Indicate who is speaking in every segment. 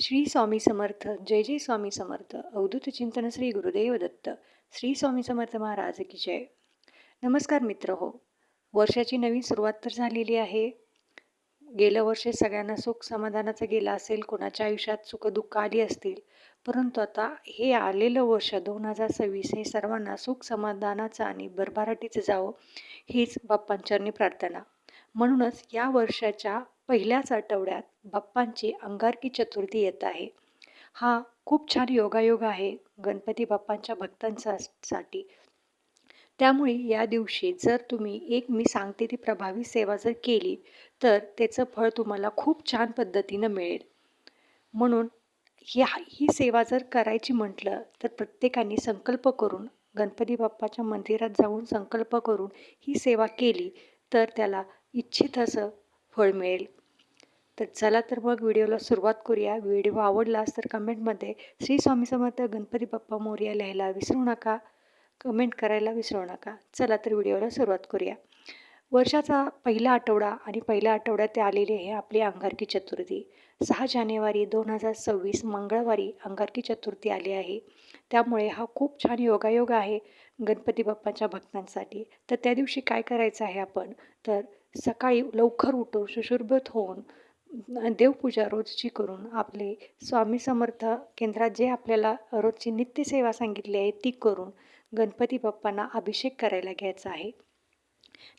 Speaker 1: श्री स्वामी समर्थ जय जय स्वामी समर्थ अवधूत चिंतन श्री गुरुदेव दत्त श्री स्वामी समर्थ महाराज की जय. नमस्कार मित्र हो वर्षाची नवीन सुरुवात तर झालेली आहे. गेलं वर्ष सगळ्यांना सुख समाधानाचं गेलं असेल कोणाच्या आयुष्यात सुखदुःख आली असतील परंतु आता हे आलेलं वर्ष दोन हजार सव्वीस हे सर्वांना सुख समाधानाचं आणि भरभराटीचं जावं हीच बाप्पांचरणी प्रार्थना. म्हणूनच या वर्षाच्या पहिल्याच आठवड्यात बाप्पांची अंगारकी चतुर्थी येत आहे. हा खूप छान योगायोग आहे गणपती बाप्पांच्या भक्तांसाठी त्यामुळे या दिवशी जर तुम्ही एक मी सांगते ती प्रभावी सेवा जर केली तर त्याचं फळ तुम्हाला खूप छान पद्धतीनं मिळेल. म्हणून ह्या ही सेवा जर करायची म्हटलं तर प्रत्येकाने संकल्प करून गणपती बाप्पाच्या मंदिरात जाऊन संकल्प करून ही सेवा केली तर त्याला इच्छित असं फळ मिळेल. तर चला तर मग व्हिडिओला सुरुवात करूया. व्हिडिओ आवडलास तर कमेंटमध्ये श्री स्वामी समर्थ गणपती बाप्पा मोर्या लिहायला विसरू नका. कमेंट करायला विसरू नका. चला तर व्हिडिओला सुरुवात करूया. वर्षाचा पहिला आठवडा आणि पहिल्या आठवड्यात ते आलेली आहे आपली अंगारकी चतुर्थी. सहा जानेवारी दोन हजार सव्वीस मंगळवारी अंगारकी चतुर्थी आली आहे. त्यामुळे हा खूप छान योगायोग आहे गणपती बाप्पाच्या भक्तांसाठी. तर त्या दिवशी काय करायचं आहे आपण? तर सकाळी लवकर उठून सुशुर्भत होऊन देवपूजा रोजची करून आपले स्वामी समर्थ केंद्रात जे आपल्याला रोजची नित्यसेवा सांगितली आहे ती करून गणपती बाप्पांना अभिषेक करायला घ्यायचा आहे.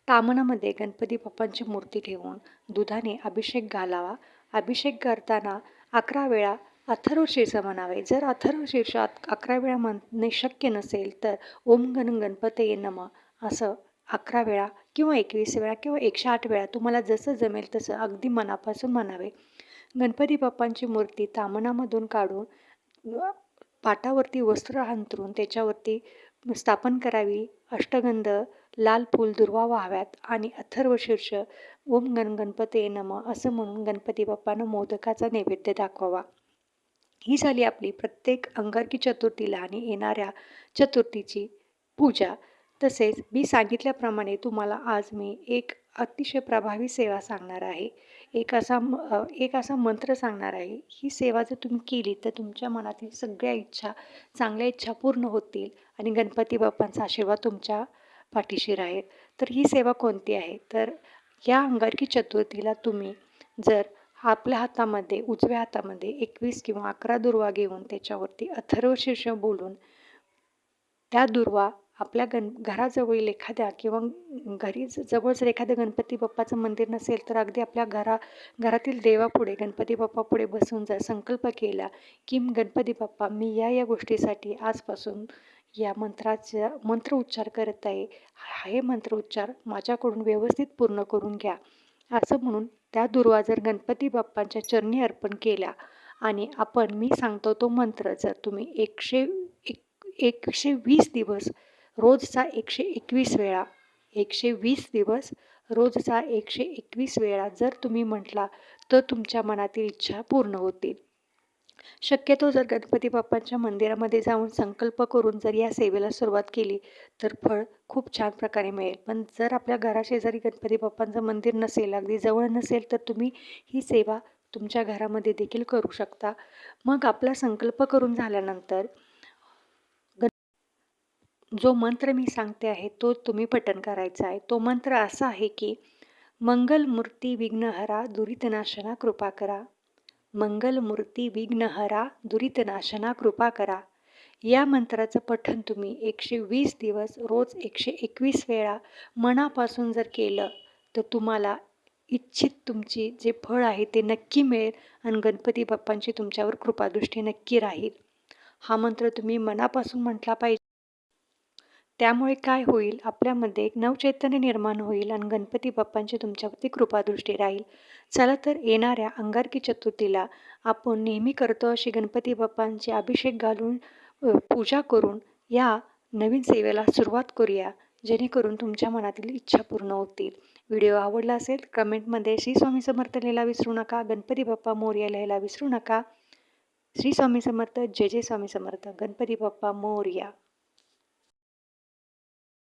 Speaker 1: तामणामध्ये गणपती बाप्पांची मूर्ती ठेवून दुधाने अभिषेक घालावा. अभिषेक करताना अकरा वेळा अथर्व शीर्ष म्हणावे. जर अथर्व शीर्षात अकरा वेळा म्हणणे शक्य नसेल तर ओम गण गणपतये नम असं अकरा वेळा किंवा एकवीस वेळा किंवा एकशे आठ वेळा तुम्हाला जसं जमेल तसं अगदी मनापासून म्हणावे. गणपती बाप्पांची मूर्ती तामनामधून काढून पाटावरती वस्त्र अंतरून त्याच्यावरती स्थापन करावी. अष्टगंध लाल फूल दुर्वा व्हाव्यात आणि अथर्व शीर्ष ओम गण गणपती नम असं म्हणून गणपती बाप्पानं मोदकाचा नैवेद्य दाखवावा. ही झाली आपली प्रत्येक अंगारकी चतुर्थीला आणि येणाऱ्या चतुर्थीची पूजा. तसेच मी सांगितल्याप्रमाणे तुम्हाला आज मी एक अतिशय प्रभावी सेवा सांगणार आहे. एक असा एक असा मंत्र सांगणार आहे. ही सेवा जर तुम्ही केली तर तुमच्या मनातील सगळ्या इच्छा चांगल्या इच्छा पूर्ण होतील आणि गणपती बाप्पांचा आशीर्वाद तुमच्या पाठीशी राहील. तर ही सेवा कोणती आहे? तर या अंगारकी चतुर्थीला तुम्ही जर आपल्या हातामध्ये उजव्या हातामध्ये एकवीस किंवा अकरा दुर्वा घेऊन त्याच्यावरती अथर्व शीर्ष बोलून त्या दुर्वा आपल्या गण घराजवळील एखाद्या किंवा घरी जवळ जर एखाद्या गणपती बाप्पाचं मंदिर नसेल तर अगदी आपल्या घरा घरातील देवापुढे गणपती बाप्पापुढे बसून जर संकल्प केला की गणपती बाप्पा मी या या गोष्टीसाठी आजपासून या मंत्राचा मंत्र उच्चार करत आहे. हे मंत्र उच्चार माझ्याकडून व्यवस्थित पूर्ण करून घ्या. असं म्हणून त्या दुर्वा जर गणपती बाप्पांच्या चरणी अर्पण केल्या आणि आपण मी सांगतो तो मंत्र जर तुम्ही एकशे एक एकशे वीस दिवस रोजचा एकशे एकवीस वेळा एकशे वीस दिवस रोजचा एकशे एकवीस वेळा जर तुम्ही म्हटला तर तुमच्या मनातील इच्छा पूर्ण होतील. शक्यतो जर गणपती बाप्पांच्या मंदिरामध्ये जाऊन संकल्प करून जर या सेवेला सुरुवात केली तर फळ खूप छान प्रकारे मिळेल. पण जर आपल्या घराशेजारी गणपती बाप्पांचं मंदिर नसेल अगदी जवळ नसेल तर तुम्ही ही सेवा तुमच्या घरामध्ये देखील करू शकता. मग आपला संकल्प करून झाल्यानंतर जो मंत्र मी सांगते आहे तो तुम्ही पठन करायचा आहे. तो मंत्र असा आहे की मंगलमूर्ती विघ्नहरा दुरितनाशना कृपा करा. मंगलमूर्ती विघ्नहरा दुरितनाशना कृपा करा. या मंत्राचं पठण तुम्ही एकशे वीस दिवस रोज एकशे एकवीस वेळा मनापासून जर केलं तर तुम्हाला इच्छित तुमची जे फळ आहे ते नक्की मिळेल आणि गणपती बाप्पांची तुमच्यावर कृपादृष्टी नक्की राहील. हा मंत्र तुम्ही मनापासून म्हटला पाहिजे. त्यामुळे काय होईल? आपल्यामध्ये एक नवचैतन्य निर्माण होईल आणि गणपती बाप्पांची तुमच्यावरती कृपादृष्टी राहील. चला तर येणाऱ्या अंगारकी चतुर्थीला आपण नेहमी करतो अशी गणपती बाप्पांचे अभिषेक घालून पूजा करून या नवीन सेवेला सुरुवात करूया जेणेकरून तुमच्या मनातील इच्छा पूर्ण होतील. व्हिडिओ आवडला असेल कमेंटमध्ये श्री स्वामी समर्थ लिहायला विसरू नका गणपती बाप्पा मोर्या लिहायला विसरू नका. श्री स्वामी समर्थ जय जय स्वामी समर्थ गणपती बाप्पा मोर्या.